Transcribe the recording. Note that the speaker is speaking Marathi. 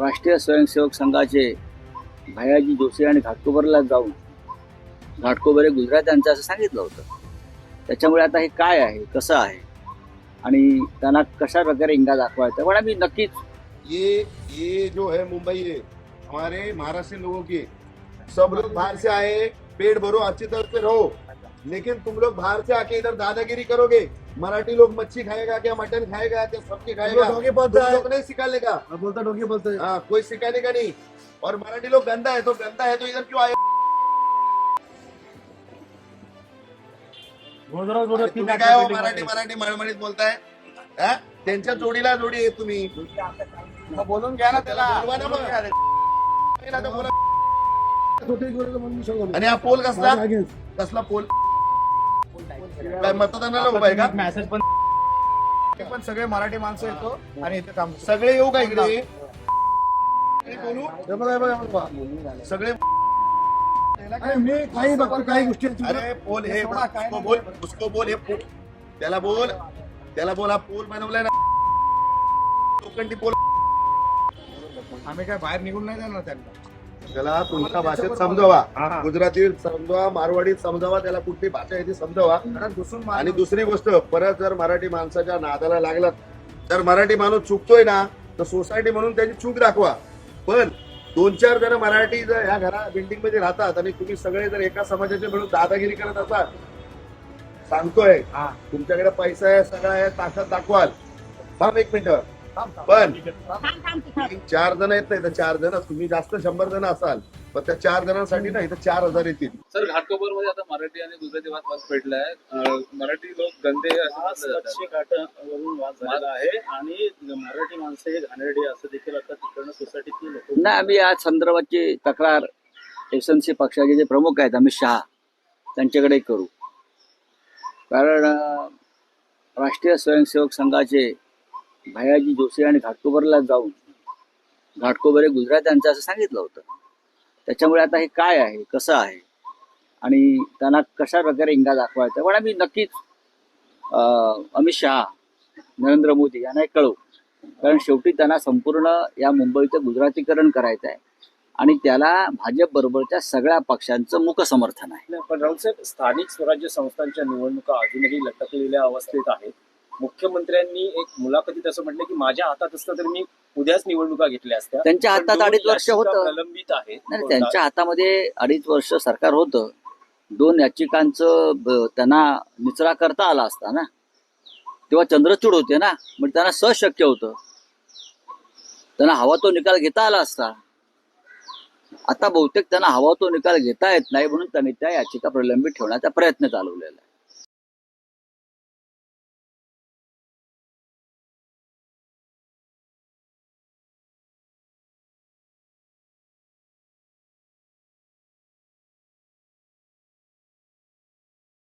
राष्ट्रीय स्वयंसेवक संघाचे भयाजी जोशी आणि घाटकोबरला जाऊन घाटकोबरे हे गुजरात यांचं असं सांगितलं होतं. त्याच्यामुळे आता हे काय आहे कसं आहे? आणि त्यांना कशा प्रकारे इंगा दाखवायचा? पण आम्ही नक्कीच ये ये जो है मुंबई है हमारे महाराष्ट्र लोगों की सब लोग बाहर से आए पेट भरो अच्छी तरह से रहो। लेकिन तुम लोग बाहर से आके इधर दादागिरी करोगे। मराठी लोग मच्छी खाएगा क्या मटन खाएगा क्या सब्ज़ी खाएगा। डोंगे बोलता है। नहीं सिखाने का बोलता डोंगे बोलता है। हाँ कोई सिखाने का नहीं। और मराठी लोग गंदा है तो गंदा है तो इधर क्यों आए? तुम्ही काय हो मराठी मराठी मळमळीत बोलताय हा? त्यांच्या जोडीला जोडी आहे तुम्ही। बोलून घ्या ना त्याला. बोलवा ना मग. नाही तर बोला. छोटे जोडे म्हणून सांगू आणि हा पोल कसला? कसला पोल? काय मतदानाला उभा आहे का? मेसेज पण पण सगळे मराठी माणसं येतो आणि इथे काम सगळे येऊ का इकडे? बोलू? सगळे मी काही बघतो काही गोष्टी अरे पोल हे उसको बोल उसको बोल हे पोल त्याला बोल. त्याला बोल हा पोल बनवलाय ना. लोखंडी पोल. आम्ही काय बाहेर निघून नाही जाणार त्यांना. त्याला तुमच्या भाषेत समजावा. गुजरातीत समजावा मारवाडीत समजावा त्याला कुठली भाषा आहे ती समजावा. आणि दुसरी गोष्ट परत जर मराठी माणसाच्या नादाला लागलात तर मराठी माणूस चुकतोय ना तर सोसायटी म्हणून त्याची चूक दाखवा. पण दोन चार जण मराठी जर ह्या घरा बिल्डिंगमध्ये राहतात आणि तुम्ही सगळे जर एका समाजाचे म्हणून दादागिरी करत असाल सांगतोय. तुमच्याकडे पैसा आहे सगळं आहे ताकद दाखवाल. थांब एक मिनिट. पण चार जण येत नाही तर चार जण. तुम्ही जास्त शंभर जण असाल पण त्या चार जणांसाठी ना इथं चार हजार येतील. सर घाटकोपरमध्ये आता मराठी आणि गुजराती वाद वाद पेटला आहे मराठी लोक गंदे असं आज घाटावरून वाद झालेला आहे आणि मराठी माणसं हे घाणेरडी असं देखील आता तिकडनं सोसायटीतली लोक नाही आम्ही या संदर्भाची तक्रार एस एन सी पक्षाचे जे प्रमुख आहेत अमित शहा त्यांच्याकडे करू. कारण राष्ट्रीय स्वयंसेवक संघाचे भयाजी जोशी आणि घाटकोबरला जाऊन घाटकोबर हे गुजरात यांचं असं सांगितलं होतं. त्याच्यामुळे आता हे काय आहे कसं आहे? आणि त्यांना कशा प्रकारे इंगा दाखवायचा? पण आम्ही नक्कीच अमित शहा नरेंद्र मोदी यांना हे कळवू. कारण शेवटी त्यांना संपूर्ण या मुंबईचं गुजरातीकरण करायचं आहे. आणि त्याला भाजप बरोबरच्या सगळ्या पक्षांचं मुख समर्थन आहे पण राहुल साहेब स्थानिक स्वराज्य संस्थांच्या निवडणुका अजूनही लटकलेल्या अवस्थेत आहेत. मुख्यमंत्र्यांनी एक मुलाखतीत असं म्हटलं की माझ्या हातात असतं तर मी उद्याच निवडणुका घेतल्या असत्या. त्यांच्या हातात अडीच वर्ष होतं. प्रलंबित आहेत नाही त्यांच्या हातामध्ये अडीच वर्ष सरकार होतं. दोन याचिकांचं त्यांना निचरा करता आला असता ना? तेव्हा चंद्रचूड होते ना? म्हणजे त्यांना सहज शक्य होतं. त्यांना हवा तो निकाल घेता आला असता. आता बहुतेक त्यांना हवा तो निकाल घेता येत नाही म्हणून त्यांनी त्या याचिका प्रलंबित ठेवण्याचा प्रयत्न चालवलेला आहे.